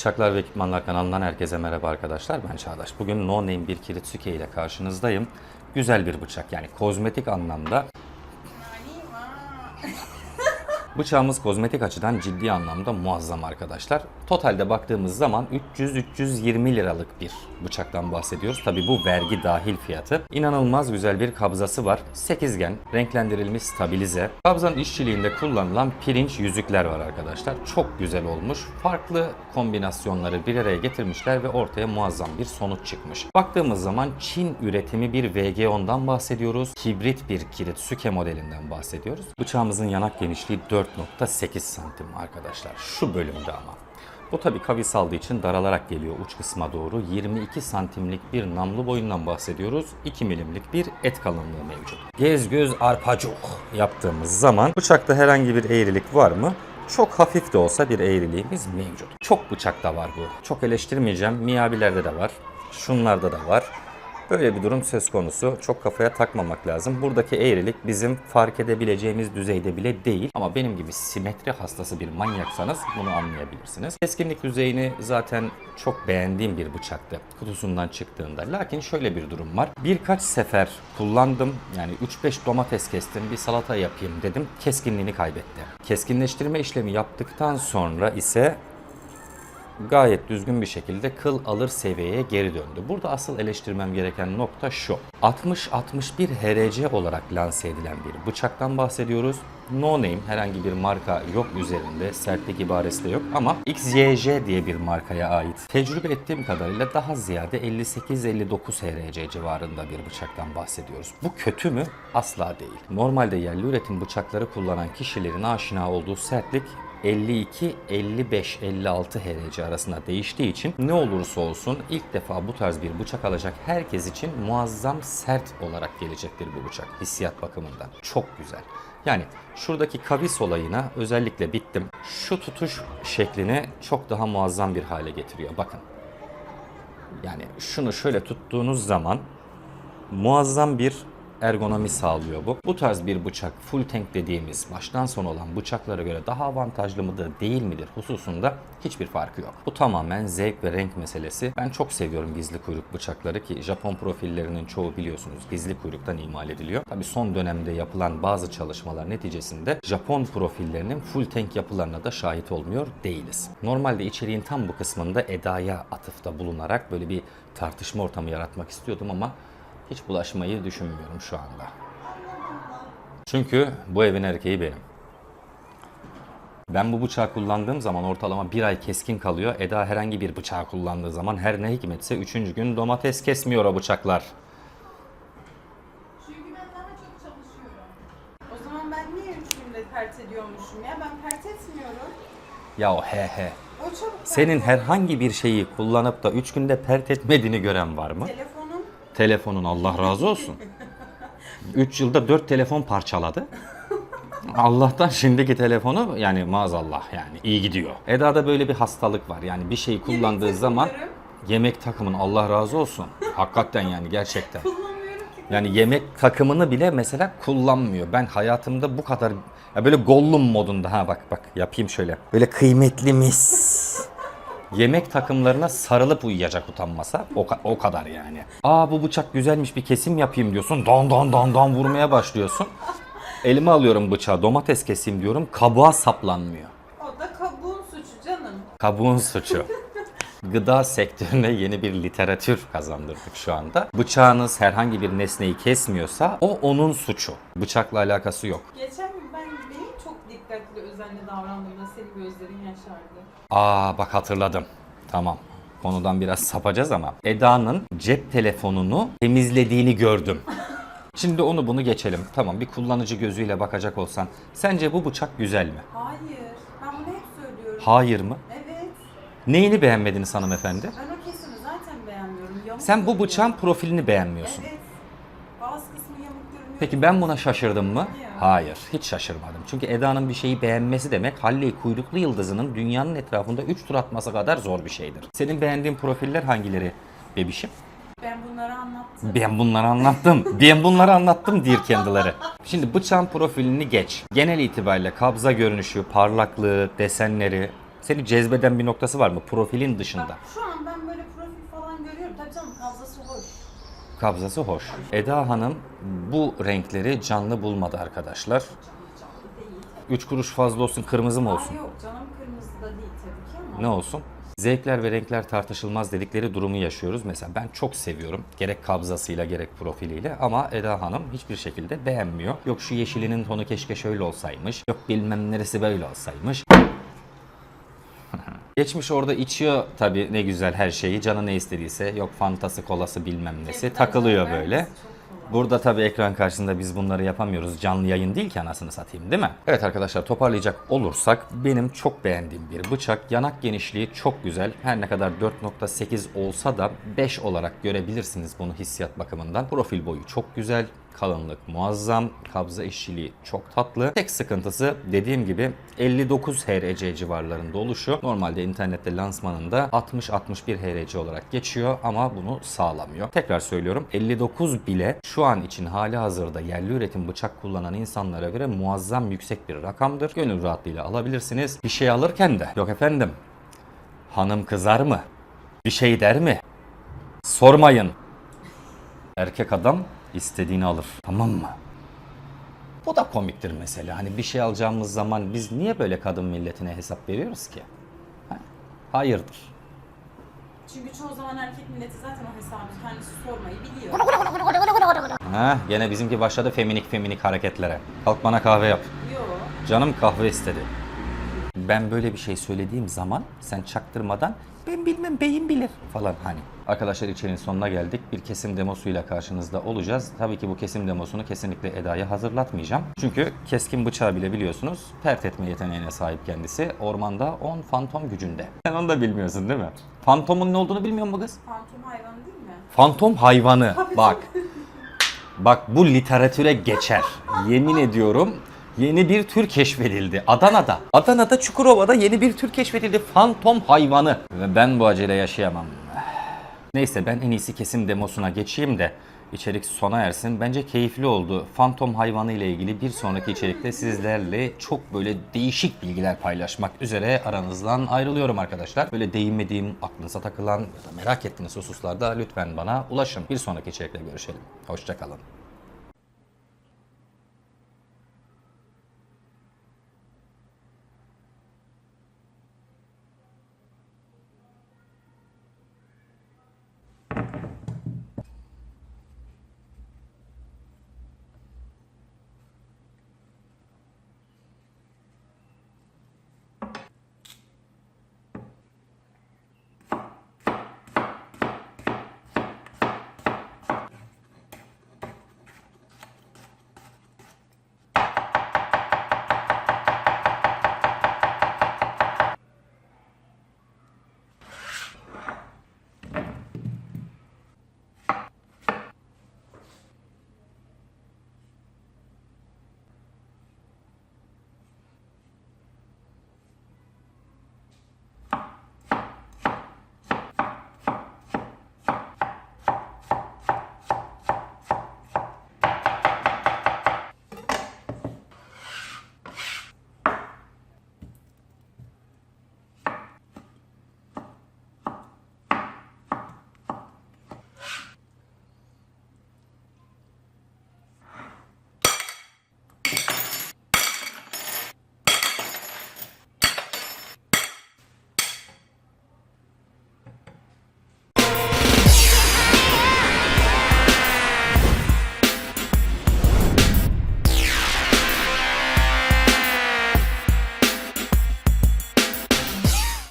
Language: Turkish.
Bıçaklar ve Ekipmanlar kanalından herkese merhaba arkadaşlar. Ben Çağdaş. Bugün No Name bir Kiritsuke ile karşınızdayım. Güzel bir bıçak yani kozmetik anlamda. Bıçağımız kozmetik açıdan ciddi anlamda muazzam arkadaşlar. Totalde baktığımız zaman 300-320 liralık bir bıçaktan bahsediyoruz. Tabi bu vergi dahil fiyatı. İnanılmaz güzel bir kabzası var. Sekizgen, renklendirilmiş stabilize. Kabzanın işçiliğinde kullanılan pirinç yüzükler var arkadaşlar. Çok güzel olmuş. Farklı kombinasyonları bir araya getirmişler ve ortaya muazzam bir sonuç çıkmış. Baktığımız zaman Çin üretimi bir VG10'dan bahsediyoruz. Hibrit bir Kiritsuke modelinden bahsediyoruz. Bıçağımızın yanak genişliği 4.8 santim arkadaşlar. Şu bölümde ama. Bu tabi kavis aldığı için daralarak geliyor uç kısma doğru. 22 santimlik bir namlu boyundan bahsediyoruz. 2 milimlik bir et kalınlığı mevcut. Gez göz arpacuk yaptığımız zaman bıçakta herhangi bir eğrilik var mı? Çok hafif de olsa bir eğriliğimiz mevcut. Çok bıçakta var bu. Çok eleştirmeyeceğim. Miyabilerde de var. Şunlarda da var. Böyle bir durum söz konusu. Çok kafaya takmamak lazım. Buradaki eğrilik bizim fark edebileceğimiz düzeyde bile değil. Ama benim gibi simetri hastası bir manyaksanız bunu anlayabilirsiniz. Keskinlik düzeyini zaten çok beğendiğim bir bıçaktı kutusundan çıktığında. Lakin şöyle bir durum var. Birkaç sefer kullandım. Yani 3-5 domates kestim, bir salata yapayım dedim. Keskinliğini kaybetti. Keskinleştirme işlemi yaptıktan sonra ise gayet düzgün bir şekilde kıl alır seviyeye geri döndü. Burada asıl eleştirmem gereken nokta şu. 60-61 HRC olarak lanse edilen bir bıçaktan bahsediyoruz. No name herhangi bir marka yok üzerinde, sertlik ibaresi de yok ama XYJ diye bir markaya ait. Tecrübe ettiğim kadarıyla daha ziyade 58-59 HRC civarında bir bıçaktan bahsediyoruz. Bu kötü mü? Asla değil. Normalde yerli üretim bıçakları kullanan kişilerin aşina olduğu sertlik 52, 55, 56 HRC arasında değiştiği için ne olursa olsun ilk defa bu tarz bir bıçak alacak herkes için muazzam sert olarak gelecektir bu bıçak hissiyat bakımından. Çok güzel. Yani şuradaki kavis olayına özellikle bittim. Şu tutuş şeklini çok daha muazzam bir hale getiriyor. Bakın. Yani şunu şöyle tuttuğunuz zaman muazzam bir ergonomi sağlıyor bu. Bu tarz bir bıçak full tank dediğimiz baştan sona olan bıçaklara göre daha avantajlı mıdır değil midir hususunda hiçbir farkı yok. Bu tamamen zevk ve renk meselesi. Ben çok seviyorum gizli kuyruk bıçakları ki Japon profillerinin çoğu biliyorsunuz gizli kuyruktan imal ediliyor. Tabi son dönemde yapılan bazı çalışmalar neticesinde Japon profillerinin full tank yapılarına da şahit olmuyor değiliz. Normalde içeriğin tam bu kısmında Eda'ya atıfta bulunarak böyle bir tartışma ortamı yaratmak istiyordum ama hiç bulaşmayı düşünmüyorum şu anda. Çünkü bu evin erkeği benim. Ben bu bıçağı kullandığım zaman ortalama bir ay keskin kalıyor. Eda herhangi bir bıçağı kullandığı zaman her ne hikmetse üçüncü gün domates kesmiyor o bıçaklar. Çünkü ben daha çok çalışıyorum. O zaman ben niye üç günde pert ediyormuşum ya? Ben pert etmiyorum. Ya o he he. O çabuk pert Senin herhangi bir şeyi kullanıp da üç günde pert etmediğini gören var mı? Telefonum Telefonun Allah razı olsun. 3 yılda 4 telefon parçaladı. Allah'tan şimdiki telefonu yani maazallah yani iyi gidiyor. Eda'da böyle bir hastalık var. Yani bir şeyi kullandığı Yemek zaman takımlarım. yemek takımın Allah razı olsun. Hakikaten yani gerçekten. kullanmıyorum ki. Yani yemek takımını bile mesela kullanmıyor. Ben hayatımda bu kadar ya böyle Gollum modunda ha bak bak yapayım şöyle. Böyle kıymetli mis. Yemek takımlarına sarılıp uyuyacak utanmasa. O, ka- o kadar yani. Aa bu bıçak güzelmiş bir kesim yapayım diyorsun. Don don don don vurmaya başlıyorsun. Elime alıyorum bıçağı domates keseyim diyorum. Kabuğa saplanmıyor. O da kabuğun suçu canım. Kabuğun suçu. Gıda sektörüne yeni bir literatür kazandırdık şu anda. Bıçağınız herhangi bir nesneyi kesmiyorsa o onun suçu. Bıçakla alakası yok. Geçen gün ben benim çok dikkatli özenli yaşardı. Aa bak hatırladım. Tamam. Konudan biraz sapacağız ama Eda'nın cep telefonunu temizlediğini gördüm. Şimdi onu bunu geçelim. Tamam bir kullanıcı gözüyle bakacak olsan sence bu bıçak güzel mi? Hayır. Ben bunu hep söylüyorum. Hayır mı? Evet. Neyini beğenmediniz hanımefendi? Ben o kesimi zaten beğenmiyorum. Yamuk Sen bu duruyor. bıçağın profilini beğenmiyorsun. Evet. Bazı kısmı yamuk görünüyor. Peki ben buna şaşırdım mı? Hayır. Hiç şaşırmadım. Çünkü Eda'nın bir şeyi beğenmesi demek Halley kuyruklu yıldızının dünyanın etrafında 3 tur atması kadar zor bir şeydir. Senin beğendiğin profiller hangileri bebişim? Ben bunları anlattım. Ben bunları anlattım. ben bunları anlattım diyor kendileri. Şimdi bıçağın profilini geç. Genel itibariyle kabza görünüşü, parlaklığı, desenleri Seni cezbeden bir noktası var mı? Profilin dışında. Bak şu an ben böyle profil falan görüyorum. Tabii canım kabzası hoş. Kabzası hoş. Eda Hanım bu renkleri canlı bulmadı arkadaşlar. Canlı değil. 3 kuruş fazla olsun kırmızı mı olsun? Aa, yok canım kırmızı da değil tabii ki ama. Ne olsun? Zevkler ve renkler tartışılmaz dedikleri durumu yaşıyoruz. Mesela ben çok seviyorum. Gerek kabzasıyla gerek profiliyle ama Eda Hanım hiçbir şekilde beğenmiyor. Yok şu yeşilinin tonu keşke şöyle olsaymış. Yok bilmem neresi böyle olsaymış. Geçmiş orada içiyor tabii ne güzel her şeyi. Canı ne istediyse. Yok fantası kolası bilmem nesi. Cidden Takılıyor böyle. Burada tabii ekran karşısında biz bunları yapamıyoruz. Canlı yayın değil ki anasını satayım değil mi? Evet arkadaşlar toparlayacak olursak benim çok beğendiğim bir bıçak. Yanak genişliği çok güzel. Her ne kadar 4.8 olsa da 5 olarak görebilirsiniz bunu hissiyat bakımından. Profil boyu çok güzel. Kalınlık muazzam, kabza işçiliği çok tatlı. Tek sıkıntısı dediğim gibi 59 HRC civarlarında oluşu. Normalde internette lansmanında 60-61 HRC olarak geçiyor ama bunu sağlamıyor. Tekrar söylüyorum 59 bile şu an için hali hazırda yerli üretim bıçak kullanan insanlara göre muazzam yüksek bir rakamdır. Gönül rahatlığıyla alabilirsiniz. Bir şey alırken de yok efendim hanım kızar mı? Bir şey der mi? Sormayın. Erkek adam istediğini alır. Tamam mı? Bu da komiktir mesela. Hani bir şey alacağımız zaman biz niye böyle kadın milletine hesap veriyoruz ki? Ha? Hayırdır. Çünkü çoğu zaman erkek milleti zaten o hesabı kendisi sormayı biliyor. Ha, gene bizimki başladı feminik feminik hareketlere. Kalk bana kahve yap. Yok. Canım kahve istedi. Ben böyle bir şey söylediğim zaman sen çaktırmadan ben bilmem beyin bilir falan hani. Arkadaşlar içerinin sonuna geldik. Bir kesim demosuyla karşınızda olacağız. Tabii ki bu kesim demosunu kesinlikle Eda'ya hazırlatmayacağım. Çünkü keskin bıçağı bile biliyorsunuz pert etme yeteneğine sahip kendisi. Ormanda 10 fantom gücünde. Sen onu da bilmiyorsun değil mi? Fantomun ne olduğunu bilmiyor musun kız? Fantom hayvanı değil mi? Fantom hayvanı. Bak. Bak bu literatüre geçer. Yemin ediyorum yeni bir tür keşfedildi. Adana'da. Adana'da Çukurova'da yeni bir tür keşfedildi. Fantom hayvanı. Ve ben bu acele yaşayamam. Neyse ben en iyisi kesim demosuna geçeyim de içerik sona ersin. Bence keyifli oldu. Fantom hayvanı ile ilgili bir sonraki içerikte sizlerle çok böyle değişik bilgiler paylaşmak üzere aranızdan ayrılıyorum arkadaşlar. Böyle değinmediğim, aklınıza takılan ya da merak ettiğiniz hususlarda lütfen bana ulaşın. Bir sonraki içerikte görüşelim. Hoşçakalın.